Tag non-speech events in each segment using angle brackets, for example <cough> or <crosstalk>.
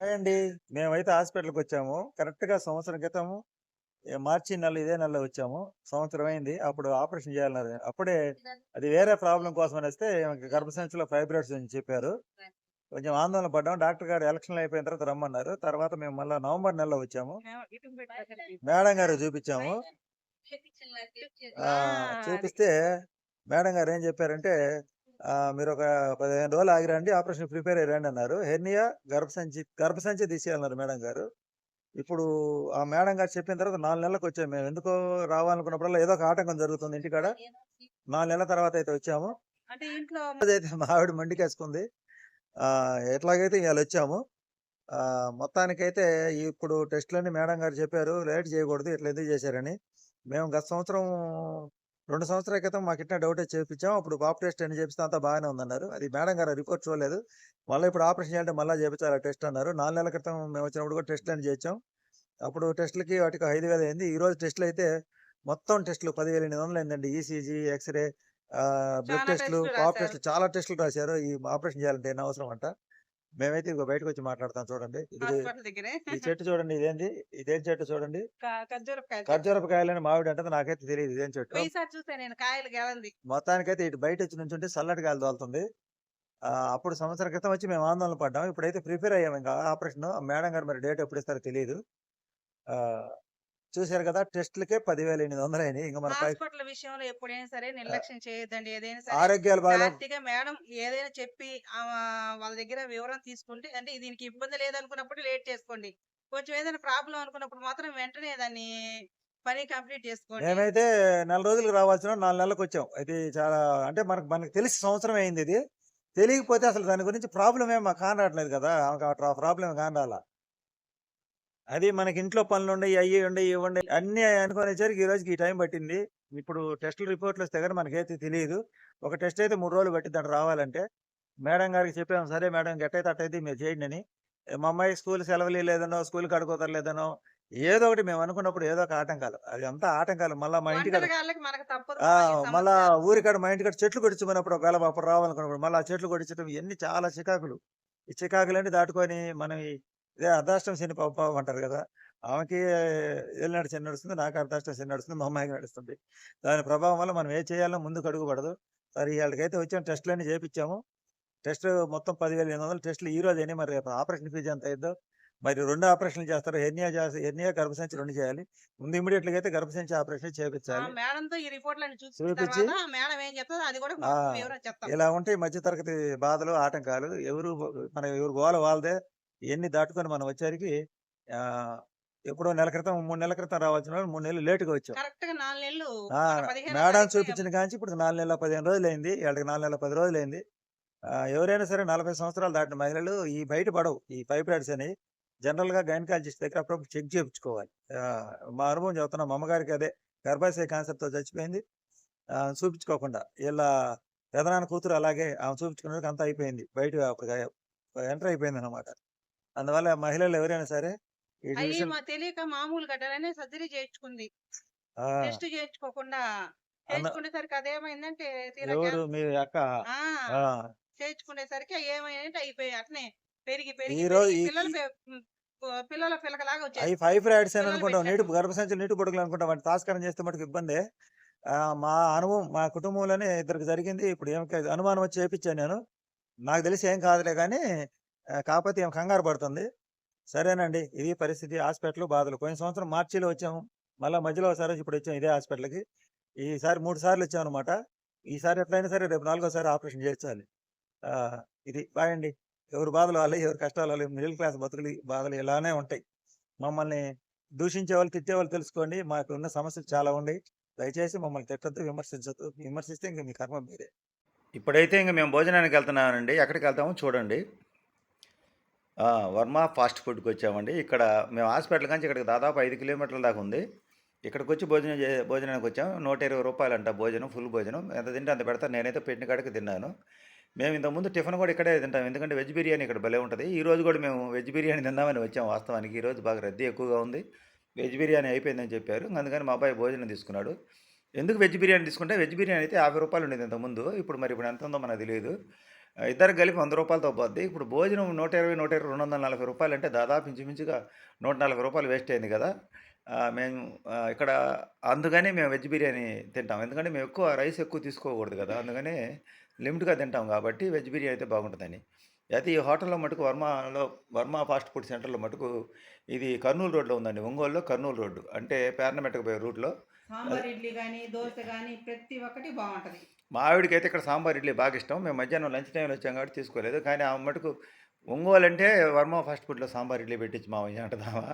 Hi అండి. మేమైతే హాస్పిటల్‌కి వచ్చాము. కరెక్ట్‌గా సంవత్సరం క్రితము మార్చి నెల ఇదే నెలలో వచ్చాము. సంవత్సరం అయింది. అప్పుడు ఆపరేషన్ చేయాలన్నారు. అప్పుడే అది వేరే ప్రాబ్లమ్ కోసం అనేస్తే ఈమెకి గర్భసంచిలో ఫైబ్రాయిడ్స్ అని చెప్పారు. కొంచెం ఆందోళన పడ్డాం. డాక్టర్ గారు ఎలక్షన్‌లు అయిపోయిన తర్వాత రమ్మన్నారు. తర్వాత మేము మళ్ళా నవంబర్ నెలలో వచ్చాము. మేడం గారికి చూపించాము. చూపిస్తే మేడం గారు ఏం చెప్పారంటే ఆహ్, "మీరొక 15 రోజులు ఆగి రండి. ఆపరేషన్‌కి ప్రిపేర్ అయ్యి రండి" అన్నారు. హెర్నియా, గర్భసంచి గర్భసంచి తీసేయాలన్నారు మేడం గారు. ఇప్పుడు ఆ మేడం గారు చెప్పిన తర్వాత 4 నెలలకు వచ్చాము మేము. ఎందుకో రావాలనుకున్నప్పుడల్లా ఏదో ఒక ఆటంకం జరుగుతుంది ఇంటికాడ. 4 నెలల తర్వాత అయితే వచ్చాము. అంటే ఇంట్లో <laughs> మా ఆవిడ మండికేసుకుంది. ఆహ్, ఎట్లాగైతే ఇయాలొచ్చాము. ఆహ్, మొత్తానికైతే ఇప్పుడు టెస్ట్‌లన్నీ మేడం గారు చెప్పారు. లేట్ చేయకూడదు. ఇట్లా ఎందుకు చేశారని. మేము గత సంవత్సరం 2 సంవత్సరాల క్రితం మాకిట్నే డౌట్ వచ్చి చేపించాం. అప్పుడు పాప్ టెస్ట్ అని చేపిస్తే అంతా బాగానే ఉందన్నారు. అది మేడం గారు రిపోర్ట్ చూడలేదు. మళ్ళా ఇప్పుడు ఆపరేషన్ చేయాలంటే మళ్ళా చేపించాలి ఆ టెస్ట్ అన్నారు. 4 నెలల క్రితం మేము వచ్చినప్పుడు కూడా టెస్ట్‌లన్నీ చేయించాం. అప్పుడు టెస్ట్‌లకి వాటికి 5000 అయింది. ఈరోజు టెస్ట్‌లయితే మొత్తం టెస్ట్‌లు 10800 అయిందండి. ఈసీజీ, ఎక్స్‌రే బ్లడ్ టెస్ట్‌లు, టెస్ట్‌లు పాప్. టెస్ట్‌లు చాలా టెస్ట్‌లు రాశారు. ఈ ఆపరేషన్ చేయాలంటే ఎన్ని అవసరం అంట. మేమైతే ఇదిగో బయటకొచ్చి మాట్లాడతాం చూడండి. ఈ చెట్టు చూడండి ఇదేంది? ఇదేం చెట్టు చూడండి. క ఖర్జూరకాయ చెట్టు. ఖర్జూరపు కాయలని మా ఆవిడ అంటది. నాకైతే తెలీదు ఇదేం చెట్టో. మొత్తానికైతే ఇటు బయటొచ్చి నుంచుంటే చల్లటి గాలి తోలుతుంది. ఆహ్, అప్పుడు సంవత్సరం క్రితం వచ్చి మేము ఆందోళన పడ్డాం. ఇప్పుడైతే ప్రిపేర్ అయ్యాము ఇంకా ఆపరేషను. మేడం గారు మరి డేట్ ఎప్పుడిస్తారో తెలీదు. ఆహ్, చూసారు కదా! టెస్ట్‌లకే 10800 అయినాయి. ఇంక మన హాస్పిటల్ విషయంలో ఎప్పుడైనా సరే నిర్లక్ష్యం చేయొద్దండి. ఏదైనా సరే ఆరోగ్యాలు క్లారిటీగా మేడం ఏదైనా చెప్పి వాళ్ళ దగ్గర వివరం తీసుకుంటే అంటే దీనికి ఇబ్బంది లేదనుకున్నప్పుడు లేట్ చేసుకోండి. కొంచెం ఏదైనా ప్రాబ్లమ్ అనుకున్నప్పుడు మాత్రం వెంటనే దాన్ని పని కంప్లీట్ చేసుకోండి. మేమైతే నెల రోజులకి రావాల్సిన 4 నెలలకొచ్చాం. ఇది చాలా అంటే మనకు మనకు తెలిసి సంవత్సరమే అయిందిది. తెలియకపోతే అసలు దాని గురించి ప్రాబ్లమ్ ఏం మాకు కానరాట్లేదు కదా! ఆ ప్రాబ్లమ్ కానరాలా. అది మనకి ఇంట్లో పనులుండయి, అయ్యి ఉండయి, ఇవి ఉండయి. అన్నీ అనుకునేసరికి ఈ రోజుకి ఈ టైం పట్టింది. ఇప్పుడు టెస్ట్‌లు రిపోర్ట్‌లు వస్తే గాని మనకైతే తెలీదు. ఒక టెస్ట్ అయితే 3 రోజులు పట్టిద్దంట రావాలంటే. మేడం గారికి చెప్పాము. సరే మేడం ఎట్టయితే అట్టయిద్ది మీరు చేయండని. మా అమ్మాయికి స్కూల్ సెలవులు ఇయలేదనో, స్కూల్ కాడ కుదరలేదనో ఏదో ఒకటి మేము అనుకున్నప్పుడు ఏదో ఒక ఆటంకాలు. అది అంతా ఆటంకాలు. మళ్ళా మా ఇంటికాడ మళ్ళా. ఊరికాడ మా ఇంటికాడ చెట్లు కొట్టించమన్నప్పుడు ఒకవేళ అప్పుడు రావాలనుకున్నప్పుడు మళ్ళా ఆ చెట్లు కొట్టించడం ఇయన్నీ చాలా చికాకులు. ఈ చికాకులన్నీ దాటుకొని మనం ఈ ఇదే అర్ధాష్టమ శని ప్రభావం అంటారు కదా! ఆమెకి ఏలినాటి శని నడుస్తుంది. నాకు అర్ధాష్టమ శని నడుస్తుంది. మా అమ్మాయికి నడుస్తుంది. దాని ప్రభావం వల్ల మనం ఏది చేయాలన్నా ముందుకు అడుగు పడదు. సరే ఇయాలకైతే వచ్చాం టెస్ట్‌లన్నీ చేపిచ్చాము. టెస్ట్ మొత్తం 10800 టెస్ట్‌లు ఈ రోజు అయినాయి. మరి రేపు ఆపరేషన్ ఫీజ్ ఎంత అయిద్దో. మరి 2 ఆపరేషన్‌లు చేస్తారు. హెర్నియా చేసి హెర్నియా, గర్భసంచి 2 చేయాలి. ముందు ఇమ్మీడియేట్‌గా అయితే గర్భసంచి ఆపరేషన్! చేపించాలి. ఏం వివరం చెప్తాం. ఇలా ఉంటాయి మధ్య తరగతి బాధలు, ఆటంకాలు. ఎవరు మన ఎవరి గోల వాళ్ళదే. ఇయన్నీ దాటుకొని మనం వచ్చేసరికి ఎప్పుడో నెల క్రితం, 3 నెలల క్రితం రావాల్సిన వాళ్ళు 3 నెలలు లేట్‌గా వచ్చాం. కరెక్ట్‌గా 4 నెలలు ఆ! మన 15 మేడం చూపించిన కాంచి ఇప్పుడు 4 నెలల 15 రోజులయింది. ఇయాటికి 4 నెలల 10 రోజులయింది. ఆహ్, ఎవరైనా సరే 40 సంవత్సరాలు దాటిన మహిళలు ఈ బయట పడవు. ఈ ఫైబ్రాయిడ్స్ అనేయి. జనరల్‌గా గైనకాలజిస్ట్ దగ్గర అప్పుడప్పుడు చెక్ చేపించుకోవాలి. ఆహ్, మా అనుభవం చెప్తున్నా. మా అమ్మగారికి అదే గర్భాశయ క్యాన్సర్‌తో చచ్చిపోయింది. చూపించుకోకుండా. ఈళ్ళ పెదనాన్న కూతురు అలాగే ఆమె చూపించుకునేసరికి అంతా అయిపోయింది. బయట అప్పుడు ఎంటర్ అయిపోయిందనమాట. అందువల్ల మహిళలు ఎవరైనా సరే వీటి అయ్యి తెలియక మామూలు గడ్డలనే సర్జరీ చేయించుకుంది. టెస్ట్ చేయించుకోకుండా చేయించుకునేసరికి అదేమైందంటే ఎవరు మీ అక్క? చేయించుకునేసరికి ఏమైందంటే అయిపోయాయి. అట్నే పెరిగి పెరిగి పిల్లలు పిల్లల పిలకలాగా అయి వచ్చేసింది. ఫైబ్రాయిడ్స్ అని అనుకుంటాం. నీటి. గర్భసంచులు నీటి బుడగలు అనుకుంటాం. వాటిని తాస్కారం చేస్తే మటుకు ఇబ్బందే. మా అనుభవం మా కుటుంబంలోనే ఇద్దరికి జరిగింది. ఇప్పుడు ఈమెకి అనుమానం వచ్చి చేపించాను నేను. నాకు తెలిసి ఏం కాదులే ఆహ్, కాకపోతే ఏం కంగారు పడుతుంది. సరేనండి. ఇది పరిస్థితి హాస్పిటల్ బాధలు. పోయిన సంవత్సరం మార్చిలో వచ్చాము. మళ్ళీ మధ్యలో ఒకసారి ఇప్పుడు వచ్చాము ఇదే హాస్పిటల్‌కి. ఈసారి మూడు సార్లు వచ్చామనమాట. ఈసారి ఎట్లయినా సరే రేపు నాలుగోసారి ఆపరేషన్ చేర్చాలి ఇది బాగండి ఎవరు బాధలు వాళ్ళు ఎవరి కష్టాలు వాళ్ళు మిడిల్ క్లాస్ బతుకులు బాధలు ఇలానే ఉంటాయి. మమ్మల్ని దూషించేవాళ్ళు, తిట్టేవాళ్ళు తెలుసుకోండి. మాకున్న సమస్యలు చాలా ఉన్నాయి. దయచేసి మమ్మల్ని తిట్టద్దు విమర్శించొద్దు. విమర్శిస్తే ఇంక మీ కర్మ మీరే ఇప్పుడైతే ఇంక మేము భోజనానికి వెళ్తున్నామండి. ఎక్కడికి వెళ్తామో చూడండి. వర్మ ఫాస్ట్ ఫుడ్కి వచ్చామండి ఇక్కడ మేము హాస్పిటల్ కానీ ఇక్కడికి దాదాపు ఐదు కిలోమీటర్ల దాకా ఉంది. ఇక్కడికి వచ్చి భోజనం చే భోజనానికి వచ్చాము నూట ఇరవై రూపాయలు అంట భోజనం. ఫుల్ భోజనం. ఎంత తింటే అంత పెడతా నేనైతే పెట్టిన కాడికి తిన్నాను. మేము ఇంతకుముందు టిఫిన్ కూడా ఇక్కడే తింటాం. ఎందుకంటే వెజ్ బిర్యానీ ఇక్కడ భలే ఉంటది. ఈరోజు కూడా మేము వెజ్ బిర్యానీ తిందామని వచ్చాం వాస్తవానికి. ఈరోజు బాగా రద్దీ ఎక్కువగా ఉంది. వెజ్ బిర్యానీ అయిపోయిందని చెప్పారు. అందుకని మా అబ్బాయి భోజనం తీసుకున్నాడు. ఎందుకు వెజ్ బిర్యానీ తీసుకుంటే వెజ్ బిర్యానీ అయితే యాభై రూపాయలు ఉండేది ఇంతకుముందు. ఇప్పుడు మరి ఇప్పుడు ఎంత ఉందో మనకు తెలియదు ఇద్దరికి కలిపి వంద రూపాయలతో పోద్ది. ఇప్పుడు భోజనం నూట ఇరవై నూట ఇరవై రెండు వందల నలభై రూపాయలు అంటే దాదాపు ఇంచుమించుగా నూట నలభై రూపాయలు వేస్ట్ అయింది కదా. మేము ఇక్కడ అందుకనే మేము వెజ్ బిర్యానీ తింటాం. ఎందుకంటే మేము ఎక్కువ రైస్ ఎక్కువ తీసుకోకూడదు కదా. అందుకని లిమిట్గా తింటాం కాబట్టి వెజ్ బిర్యానీ అయితే బాగుంటుందని. అయితే ఈ హోటల్లో మటుకు వర్మలో వర్మ ఫాస్ట్ ఫుడ్ సెంటర్లో మటుకు ఇది కర్నూలు రోడ్లో ఉందండి. ఒంగోలులో కర్నూలు రోడ్డు. అంటే పేర్నమెట్టకు పోయే రూట్లో. సాంబార్ ఇడ్లీ కానీ దోశ కానీ ప్రతి ఒక్కటి బాగుంటుంది. మా ఆవిడకైతే ఇక్కడ సాంబార్ ఇడ్లీ బాగా ఇష్టం. మేము మధ్యాహ్నం లంచ్ టైంలో వచ్చాం కాబట్టి తీసుకోలేదు. కానీ ఆమె మటుకు ఒంగోలు అంటే వర్మ ఫాస్ట్ ఫుడ్లో సాంబార్ ఇడ్లీ పెట్టించి మామయ్య <laughs> అంటదామా?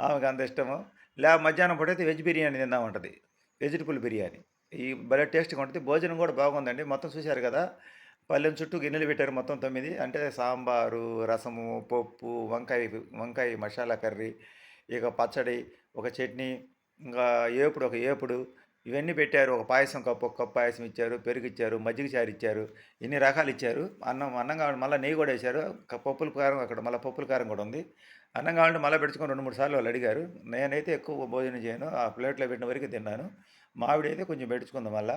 ఆమెకు అంత ఇష్టము. లే మధ్యాహ్నం పూట అయితే వెజ్ బిర్యానీ తిందామంటుంది. వెజిటబుల్ బిర్యానీ. ఈ భలే టేస్ట్గా ఉంటుంది. భోజనం కూడా బాగుందండి. మొత్తం చూశారు కదా? పల్లెం చుట్టూ గిన్నెలు పెట్టారు మొత్తం తొమ్మిది. అంటే సాంబారు రసము పప్పు వంకాయ వంకాయ మసాలా కర్రీ ఇక పచ్చడి ఒక చట్నీ ఇంకా ఏపుడు ఒక ఏపుడు ఇవన్నీ పెట్టారు. ఒక పాయసం కప్పు ఒక కప్పు పాయసం ఇచ్చారు పెరుగు ఇచ్చారు మజ్జిగ చారు ఇచ్చారు ఇన్ని రకాలు ఇచ్చారు. అన్నం అన్నం కావాలి మళ్ళీ నెయ్యి కూడా వేశారు. పప్పుల కారం అక్కడ మళ్ళీ పప్పుల కారం కూడా ఉంది. అన్నం కావాలంటే మళ్ళీ పెట్టుకొని రెండు మూడు సార్లు వాళ్ళు అడిగారు. నేనైతే ఎక్కువ భోజనం చేయను. ఆ ప్లేట్లో పెట్టిన వరకు తిన్నాను. మావిడ అయితే కొంచెం పెట్టించుకుంది మళ్ళీ.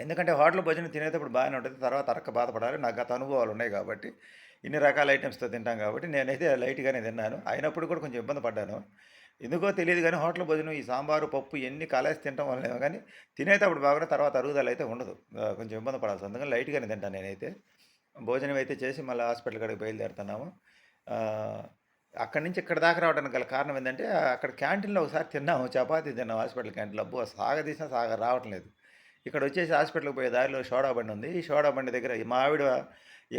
ఎందుకంటే హోటల్ భోజనం తినేటప్పుడు బాగానే ఉంటుంది. తర్వాత అరక బాధపడాలి. నాకు గత అనుభవాలు ఉన్నాయి కాబట్టి ఇన్ని రకాల ఐటమ్స్తో తింటాం కాబట్టి నేనైతే లైట్గానే తిన్నాను. అయినప్పుడు కూడా కొంచెం ఇబ్బంది పడ్డాను. ఎందుకో తెలియదు కానీ హోటల్ భోజనం ఈ సాంబారు పప్పు ఎన్ని కాలేసి తినడం వల్ల కానీ తినేటప్పుడు బాగా తర్వాత అరుగుదల అయితే ఉండదు. కొంచెం ఇబ్బంది పడాల్సి అందుకని లైట్గానే తింటాను నేనైతే. భోజనం అయితే చేసి మళ్ళీ హాస్పిటల్ కాడికి బయలుదేరుతున్నాము. అక్కడి నుంచి ఇక్కడ దాకా రావడానికి గల కారణం ఏంటంటే అక్కడ క్యాంటీన్లో ఒకసారి తిన్నాము చపాతీ తిన్నాము హాస్పిటల్ క్యాంటీన్లో. అబ్బో సాగ తీసినా సాగ రావటం లేదు. ఇక్కడ వచ్చేసి హాస్పిటల్కి పోయే దారిలో సోడా బండి ఉంది. ఈ సోడా బండి దగ్గర మా ఆవిడ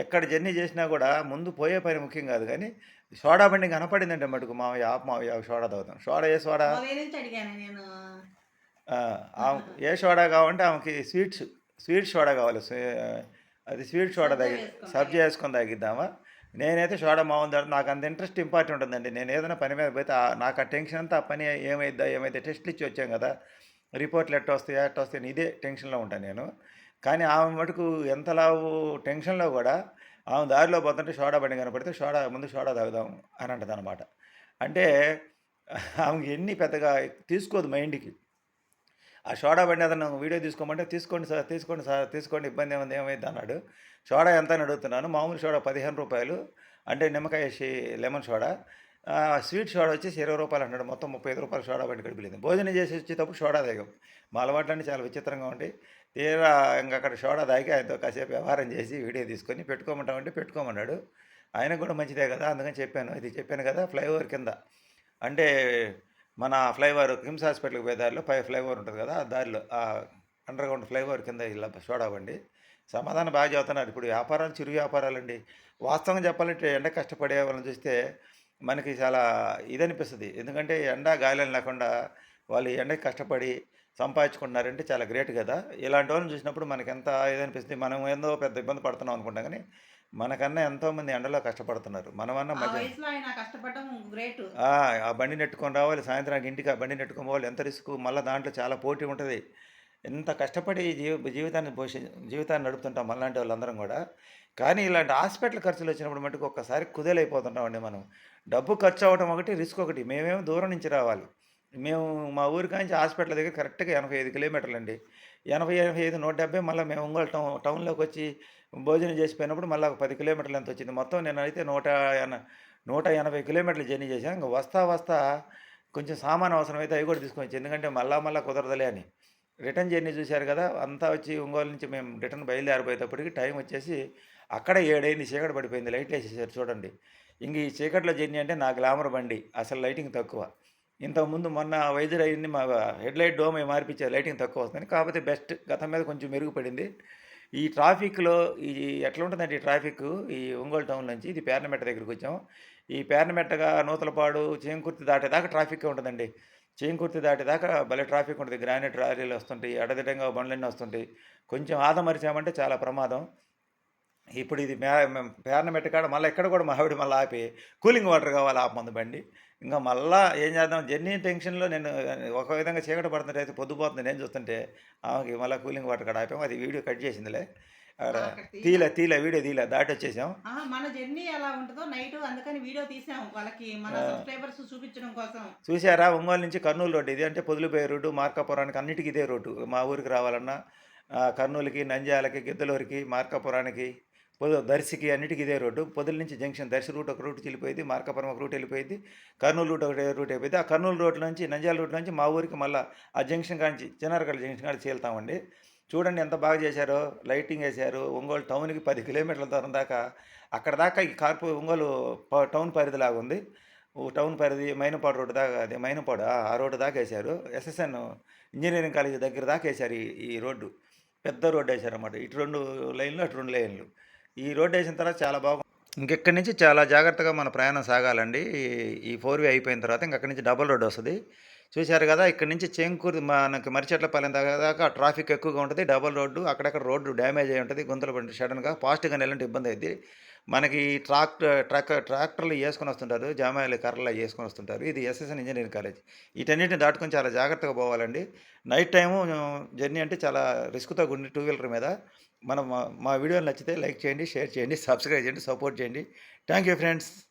ఎక్కడ జర్నీ చేసినా కూడా ముందు పోయే పని ముఖ్యం కాదు కానీ సోడా బండి కనపడిందంటే మటుకు మా ఆప్ మా సోడా తాగుతాం. సోడా ఏ సోడా? ఏ సోడా కావాలంటే ఆమెకి స్వీట్స్ స్వీట్ సోడా కావాలి. అది స్వీట్ సోడా తాగి సబ్జీ వేసుకొని తాగిద్దామా? నేనైతే సోడా మామూలు నాకు అంత ఇంట్రెస్ట్ ఇంపార్టెంట్ ఉంటుందండి. నేను ఏదైనా పని మీద పోతే నాకు ఆ టెన్షన్ అంతా ఆ పని ఏమైద్దా ఏమైతే టెస్ట్లు ఇచ్చి వచ్చాం కదా. రిపోర్ట్లు ఎట్ట వస్తాయి ఎట్ట వస్తాయి అని ఇదే టెన్షన్లో ఉంటాను నేను. కానీ ఆమె మటుకు ఎంతలావు టెన్షన్లో కూడా ఆమె దారిలో పోతుంటే సోడా బండి కనపడితే సోడా ముందు సోడా తాగుదాం అని అంటది అనమాట అంటే ఆమెకి ఎన్ని పెద్దగా తీసుకోదు మైండ్కి. ఆ సోడా బండి అతను వీడియో తీసుకోమంటే తీసుకోండి సార్ తీసుకోండి సార్ తీసుకోండి ఇబ్బంది ఏముంది ఏమైంది అన్నాడు. సోడా ఎంత అని అడుగుతున్నాను మామూలు సోడా పదిహేను రూపాయలు అంటే నిమ్మకాయ వేసి లెమన్ సోడా స్వీట్ సోడా వచ్చేసి ఇరవై రూపాయలు అన్నాడు. మొత్తం ముప్పై ఐదు రూపాయలు సోడా బండి గడిపిలేదు భోజనం చేసి వచ్చేటప్పుడు సోడా తాగాం. మా అలవాట్లన్నీ చాలా విచిత్రంగా ఉంటాయి తీరా ఇంకా అక్కడ సోడా తాగి ఆయనతో కాసేపు వ్యవహారం చేసి వీడియో తీసుకొని పెట్టుకోమంటామంటే పెట్టుకోమన్నాడు. ఆయనకు కూడా మంచిదే కదా అందుకని చెప్పాను. ఇది చెప్పాను కదా ఫ్లైఓవర్ కింద. అంటే మన ఫ్లైఓవర్ కిమ్స్ హాస్పిటల్కి పోయే దారిలో పై ఫ్లైఓవర్ ఉంటుంది కదా ఆ దారిలో ఆ అండర్గ్రౌండ్ ఫ్లైఓవర్ కింద ఇలా సోడా బండి. సమాధానం బాగా చదువుతున్నారు ఇప్పుడు వ్యాపారాలు చిరు వ్యాపారాలండి. వాస్తవంగా చెప్పాలంటే ఎండ కష్టపడే వాళ్ళని చూస్తే మనకి చాలా ఇదనిపిస్తుంది. ఎందుకంటే ఎండ గాలి లేకుండా వాళ్ళు ఈ ఎండకి కష్టపడి సంపాదించుకుంటున్నారంటే చాలా గ్రేట్ కదా. ఇలాంటి వాళ్ళని చూసినప్పుడు మనకి ఎంత ఇదనిపిస్తుంది. మనం ఏందో పెద్ద ఇబ్బంది పడుతున్నాం అనుకుంటాం కానీ మనకన్నా ఎంతోమంది ఎండలో కష్టపడుతున్నారు. మనమన్నా మధ్య ఆ బండి నెట్టుకొని రావాలి. సాయంత్రానికి ఇంటికి ఆ బండి నెట్టుకొని పోవాలి. ఎంత రిస్క్? మళ్ళీ దాంట్లో చాలా పోటీ ఉంటుంది. ఎంత కష్టపడి జీవ జీవితాన్ని పోషి జీవితాన్ని నడుపుతుంటాం మనలాంటి వాళ్ళందరం కూడా. కానీ ఇలాంటి హాస్పిటల్ ఖర్చులు వచ్చినప్పుడు మటుకు ఒక్కసారి కుదేలైపోతుంటామండి మనం. డబ్బు ఖర్చు అవ్వడం ఒకటి రిస్క్ ఒకటి. మేమేమో దూరం నుంచి రావాలి. మేము మా ఊరి నుంచి హాస్పిటల్ దగ్గర కరెక్ట్గా ఎనభై ఐదు కిలోమీటర్లు అండి. ఎనభై ఎనభై ఐదు నూట డెబ్బై మళ్ళీ మేము ఒంగోలు టౌన్ టౌన్లోకి వచ్చి భోజనం చేసిపోయినప్పుడు మళ్ళీ ఒక పది కిలోమీటర్లు ఎంత వచ్చింది? మొత్తం నేనైతే నూట ఎన నూట ఎనభై కిలోమీటర్లు జర్నీ చేశాను ఇంకా వస్తా వస్తా కొంచెం సామాన్ అవసరం అయితే అవి కూడా తీసుకొని ఎందుకంటే మళ్ళా మళ్ళీ కుదరదులే అని. రిటర్న్ జర్నీ చూశారు కదా అంతా వచ్చి ఒంగోలు నుంచి మేము రిటర్న్ బయలుదేరిపోయేటప్పటికి టైం వచ్చేసి అక్కడ ఏడైంది చీకటి పడిపోయింది లైట్ వేసేసారు చూడండి. ఇంక ఈ చీకట్లో జర్నీ అంటే నా గ్లామర్ బండి అసలు లైటింగ్ తక్కువ. ఇంతకుముందు మొన్న వైజర్ అయింది మా హెడ్ లైట్ డోమ్ అవి మార్పించారు లైటింగ్ తక్కువ వస్తుంది కాకపోతే బెస్ట్ గతం మీద కొంచెం మెరుగుపడింది. ఈ ట్రాఫిక్లో ఈ ఎట్లా ఉంటుందంటే ఈ ట్రాఫిక్? ఈ ఒంగోలు టౌన్ నుంచి ఇది పేర్నమెట్ట దగ్గరికి వచ్చాము ఈ పేర్నమెట్టగా నూతలపాడు చేంకుర్తి దాటేదాకా ట్రాఫిక్ ఉంటుందండి. చేంకుర్తి దాటేదాకా భలే ట్రాఫిక్ ఉంటుంది. గ్రానైట్ ర్యాలీలు వస్తుంటాయి అడదిడంగా బండ్లన్నీ వస్తుంటాయి. కొంచెం ఆదమరిచామంటే చాలా ప్రమాదం. ఇప్పుడు ఇది మే పేర్నమెట్ట కాడ మళ్ళీ ఎక్కడ కూడా మా ఆవిడ మళ్ళీ ఆపి కూలింగ్ వాటర్ కావాలి ఆపమంది బండి. ఇంకా మళ్ళా ఏం చేద్దాం? జర్నీ టెన్షన్లో నేను ఒక విధంగా చీకటి పడుతుంటే అయితే పొద్దుపోతుంది. నేను చూస్తుంటే ఆమెకి మళ్ళీ కూలింగ్ వాటర్ కాడ ఆపాము. అది వీడియో కట్ చేసిందిలే. అక్కడ. తీలే తీలే వీడియో తీలే దాటి వచ్చేసాం. మన జర్నీ ఎలా ఉంటుందో నైట్ అందుకని వీడియో తీసాం వాళ్ళకి. మన ఆ. సబ్స్క్రైబర్స్ చూపించడం కోసం. చూసారా? ఒంగోలు నుంచి కర్నూలు రోడ్డు ఇది. అంటే పొదిలిపోయే రోడ్డు మార్కాపురానికి అన్నిటికీ ఇదే రోడ్డు మా ఊరికి రావాలన్నా ఆ, కర్నూలుకి నంద్యాలకి గిద్దలూరికి మార్కాపురానికి పొద దర్శికి అన్నిటికీ ఇదే రోడ్డు. పొదల నుంచి జంక్షన్ దర్శి రూట్ ఒక రూట్ వెళ్ళిపోయింది మార్కాపురం ఒక రూట్ వెళ్ళిపోయింది కర్నూలు రూట్ ఒక రూట్ అయిపోయింది. ఆ కర్నూలు రోడ్ నుంచి నంజాల రూట్ నుంచి మా ఊరికి మళ్ళీ ఆ జంక్షన్ కాంచి చిన్నారగడ జంక్షన్ కాడ చేలుతామండి చూడండి ఎంత బాగా చేశారో. లైటింగ్ వేశారు. ఒంగోలు టౌన్కి పది కిలోమీటర్ల దూరం దాకా అక్కడ దాకా ఈ కార్పొ ఒంగోలు ప- టౌన్ పరిధిలాగా ఉంది. ఓ టౌన్ పరిధి మైనపాడు రోడ్డు దాకా అదే మైనపాడు ఆ రోడ్డు దాకా వేశారు. ఎస్ఎస్ఎన్ ఇంజనీరింగ్ కాలేజీ దగ్గర దాకా వేశారు ఈ ఈ రోడ్డు. పెద్ద రోడ్డు వేశారు అన్నమాట ఇటు రెండు లైన్లు అటు రెండు లైన్లు. ఈ రోడ్డు వేసిన తర్వాత చాలా బాగుంది ఇంకెక్కడి నుంచి చాలా జాగ్రత్తగా మన ప్రయాణం సాగాలండి. ఈ- ఫోర్ వే అయిపోయిన తర్వాత ఇంకక్కడి నుంచి డబుల్ రోడ్ వస్తుంది. చూశారు కదా ఇక్కడ నుంచి చేంకూరు మనకి మరిచెట్లపాలెం దాకా దాకా ట్రాఫిక్ ఎక్కువగా ఉంటుంది. డబుల్ రోడ్డు అక్కడక్కడ రోడ్డు డ్యామేజ్ అయి ఉంటుంది. గుంతలు పడి సడన్గా ఫాస్ట్గా నెలంటే ఇబ్బంది అయింది మనకి ట్రాక్టర్ ట్రక్ ట్రాక్టర్లు వేసుకొని వస్తుంటారు. జామాయిలు కర్రలు వేసుకొని వస్తుంటారు. ఇది ఎస్ఎస్ఎన్ ఇంజనీరింగ్ కాలేజ్. వీటన్నిటిని దాటుకొని చాలా జాగ్రత్తగా పోవాలండి. నైట్ టైము జర్నీ అంటే చాలా రిస్క్తో గుండి టూ వీలర్ మీద. మనం మా- వీడియోలు నచ్చితే లైక్ చేయండి షేర్ చేయండి సబ్స్క్రైబ్ చేయండి సపోర్ట్ చేయండి. Thank you friends.